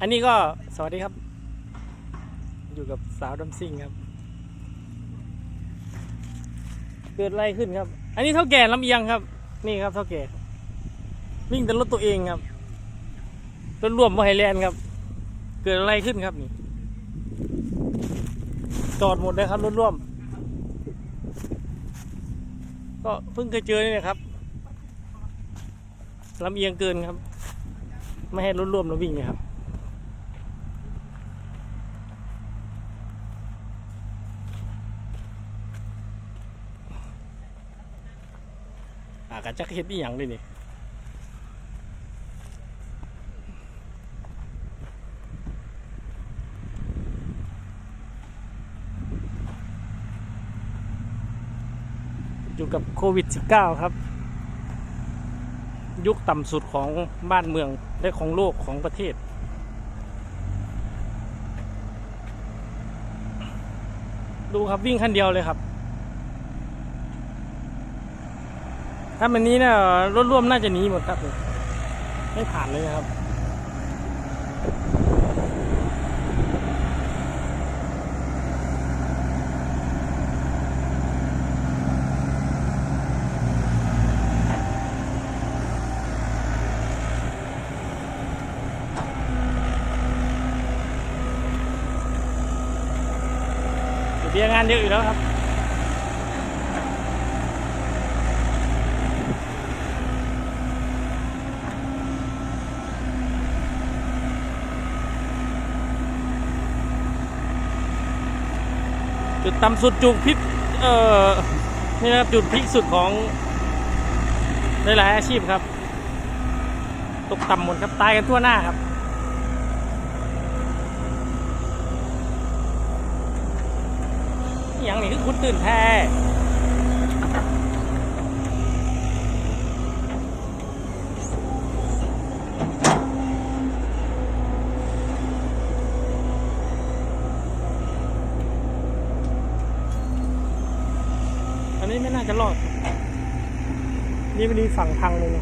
อันนี้ก็สวัสดีครับ อยู่กับสาวดำซิ่งครับ เกิดอะไรขึ้นครับ อันนี้เท่าแก่ลำเอียงครับ นี่ครับเท่าแก่ วิ่งแต่รถตัวเองครับรถร่วมมอไฮแลนด์ครับ เกิดอะไรขึ้นครับนี่จอดหมดเลยครับรถร่วม ก็เพิ่งเคยเจอนี่นะครับลำเอียงเกินครับ ไม่ให้รถร่วมเราวิ่งเลยครับ อากาจักเฮ็ดอีหยังเลยนี่อยู่กับโควิด -19 ครับ ยุคต่ำสุดของบ้านเมือง และของโลกของประเทศ ดูครับวิ่งคันเดียวเลยครับ ถ้ามันนี้เนี่ยรถร่วมน่าจะหนีหมดครับไม่ผ่านเลยนะครับเบียงานเยอะอยู่แล้วครับ ต่ำสุดจุดพิกเอ่อนี่นะครับจุดพิกสุดของหลายๆอาชีพครับ ตกต่ำหมดครับตายกันทั่วหน้าครับอย่างนี้คือคุณตื่นแท้อันนี้ไม่น่าจะรอด นี่มันมีฝั่งทางเลง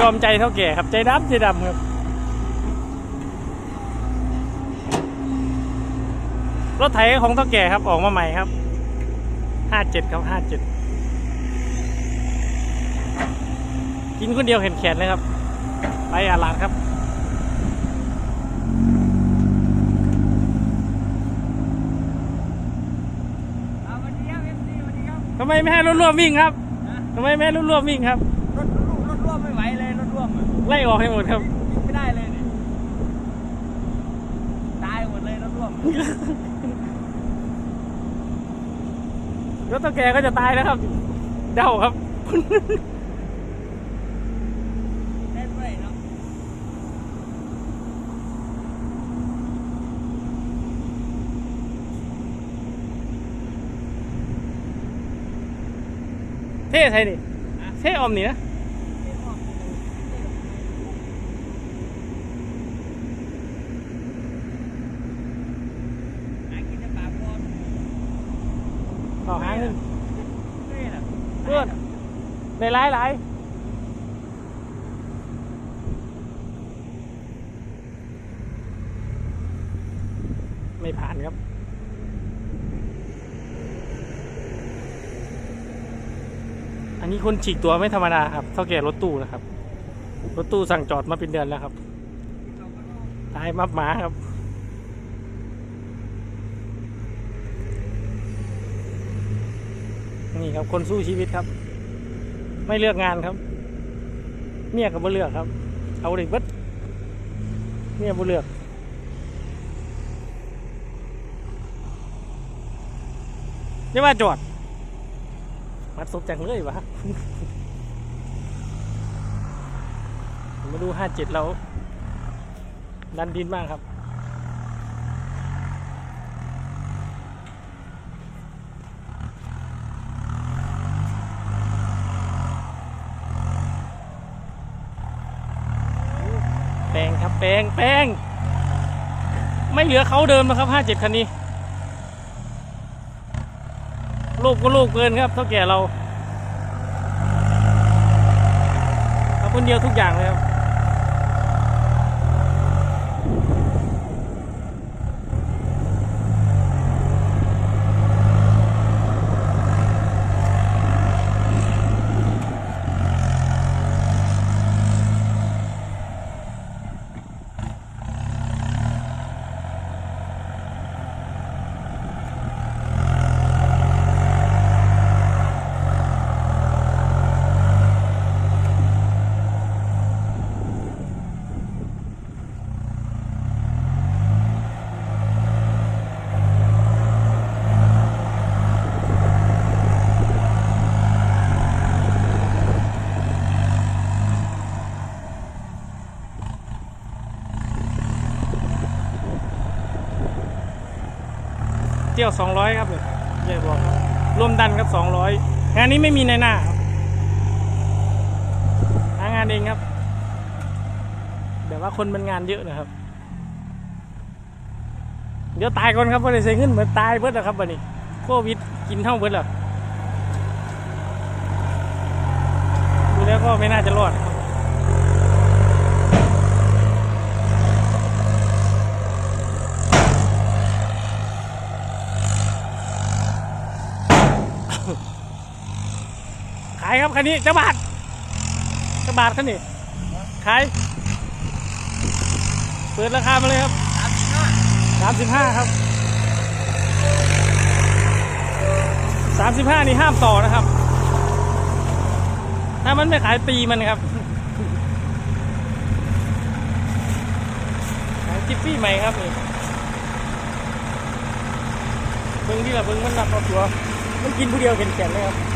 ยอมใจเท่าแก่ครับ ใจดำใจดำครับ รถไถของเท่าแก่ครับ ออกมาใหม่ครับห้าเจ็ดครับห้าเจ็ดกินคนเดียวเห็นแขนเลยครับ อาลานครับเอาวันนี้ครับเอฟซีวันนี้ครับทำไมไม่ให้รถร่วมวิ่งครับนะทำไมไม่ให้รถร่วมวิ่งครับ รถรถรถร่วมไม่ไหวเลยรถร่วมอะไล่ออกให้หมดครับ วิ่งไม่ได้เลยนี่ตายหมดเลยรถร่วมรถเท่าแก่ก็จะตายแล้วครับ เดาครับ เล่นไม่เนาะ เท่ไทยนี่เท่ออมนี่นะหากินจะปากบอลต่อหาเงินนี่แหละเพื่อนในร้ายหลายไม่ผ่านครับ อันนี้คนฉีกตัวไม่ธรรมดาครับเท่าแก่รถตู้นะครับ รถตู้สั่งจอดมาเป็นเดือนแล้วครับ ตายมับหมาครับ นี่ครับคนสู้ชีวิตครับ ไม่เลือกงานครับ เมียกับบ่เลือกครับ เอาเลยบิดเมียบ่เลือกนี่ว่าจอด มัดศพจังเลยวะมาดูห้าเจ็ดเรา ดันดินมากครับ แปลงครับแปลงแปลงไม่เหลือเขาเดิมนะครับห้าเจ็ดคันนี้ ลูกก็ลูกเกินครับเท่าแก่เราเอาคนเดียวทุกอย่างเลยครับ ยวสองร้อยครับเนี่ยใหญ่บอกรับรวมดันครับสองร้อยงานนี้ไม่มีในหน้าครับหางานเองครับแบบว่าคนมันงานเยอะนะครับ เดี๋ยวตายก่อนครับเพราะได้ใช้เงินเหมือนตายเบิดแล้วครับวันนี้โควิดกินเท่าเบิดแล้วดูแล้วก็ไม่น่าจะรอดครับ ครับคันนี้จะบาทจะบาทคันนี้ขายเปิดราคามาเลยครับสามสิบห้าครับสามสิบห้านี่ห้ามต่อนะครับ ถ้ามันไม่ขายตีมันครับขายจิฟฟี่ใหม่ครับนี่เบิ้งที่ละเบิ้งมันนับเอาตัว มันกินผู้เดียวเข็นๆเลยครับ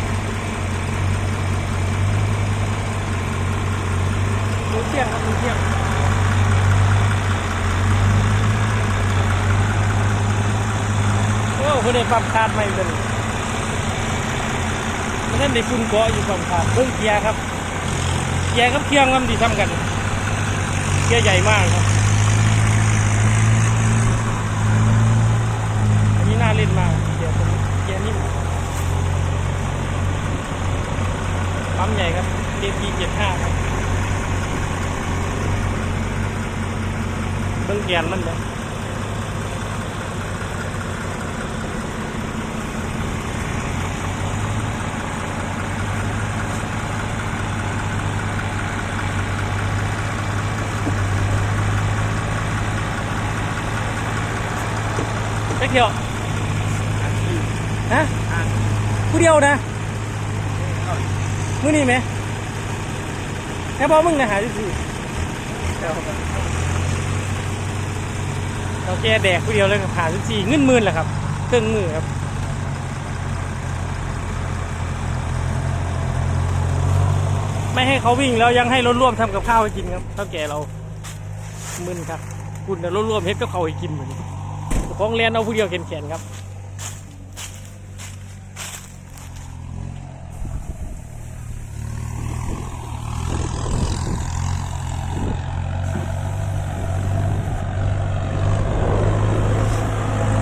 หมูเที่ยงครับหมูเที่ยงโอ้เพื่อนได้ปรับคาดใหม่เลยมันนั่นได้ฝุ่นเกาะอยู่ปรับคาดเพิ่งเกียร์ครับเกียร์กับเครื่องมันดีทำกันเกียร์ใหญ่มากครับอันนี้น่าเล่นมากเกียร์ตัวนี้เกียร์นิ่มปั๊มใหญ่ครับเดพีเจ็ดห้าครับ บิ่งแกนมันเลยไปเที่ยวฮะผู้เดียวนะมื้อนี้ไหมแค่บอกมึงนะหาที่สี่ เราแกแดกผู้เดียวเลยกับหาสิบสี่เงินหมื่นแหละครับ เครื่องมือครับไม่ให้เขาวิ่งแล้วยังให้รถร่วมทำกับข้าวให้กินครับเท่าแก่เรามึนครับ คุณรถร่วมเฮ็ดกับเขาให้กินเหมือนของเรียนเอาผู้เดียวแขนๆครับ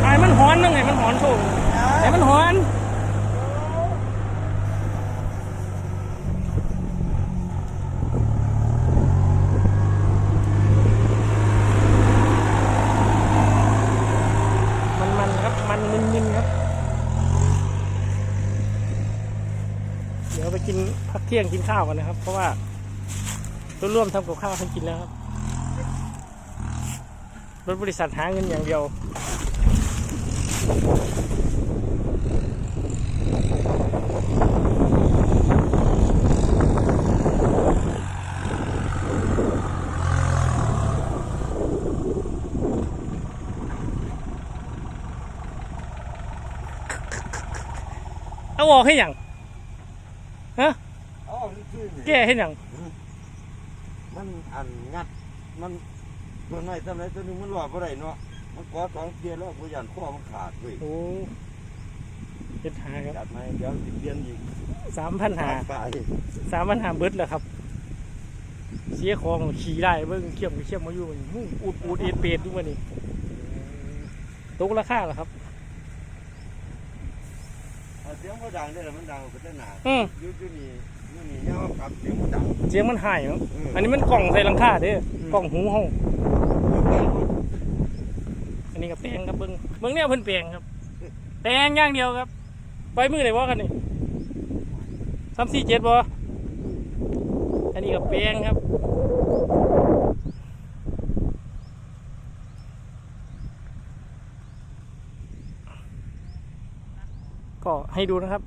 ไอ้มันหอนนึงไงมันหอนโชว์ไอ้มันหอน มันมันครับ มันมึนมึนครับ เดี๋ยวไปกินพัก เที่ยงกินข้าวกันนะครับ เพราะว่าตัวร่วมทำกับข้าวให้กินแล้วครับรถบริษัทหาเงินอย่างเดียวเอาออกให้ยังฮะ อ๋อชื่อนี่แก้ให้หยังมันอันงัด มันตัวน้อยทำไรตัวหนึงมันหลอดบ่ได้เนาะ มันกอสองเทียแล้วกูยันข้อมันขาดเว้ยโอ้เจ็ดหาครับจัดมาเดี๋ยวสิเปลี่ยนอีกสามพันหาปลายสามพันหาเบิดแล้วครับ เสียของขี่ได้เบิ่งเขี้ยมเขี้ยมมาอยู่มันหูอูดอูดเอ็ดเปดอยู่วันนี้ตกราคาเหรอครับ เอาเสียงเขาดังได้แล้วมันดังก็จะหนาอืม อยุดนี่อยุดนี่ เนี่ยว่าขับเสียงมันดัง เสียงมันหายเนาะเอออันนี้มันกล่องใส่หลังคาเด้ออืมกล่องหูเฮาอยู่ใกล้รถอันนี้ก็แปลงครับเบิ่งเบิ่งเนี่ยเพิ่นแปลงครับ แปลงอย่างเดียวครับปล่อยมือได้บ่กันนี่สามสี่เจ็ดบ่อันนี้ก็แปลงครับ ก็ให้ดูนะครับ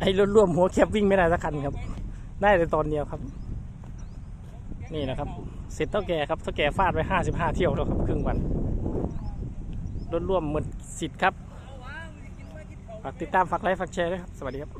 ไอ้รถร่วมหัวแคบวิ่งไม่ได้สักคันครับ ได้แต่ตอนเดียวครับ นี่นะครับ เสร็จเท่าแก่ครับเท่าแก่ฟาดไปห้าสิบห้าเที่ยวแล้วครับครึ่งวันรถร่วมหมดสิทธิ์ครับฝากติดตามฝากไลค์ฝากแชร์ด้วยครับ สวัสดีครับ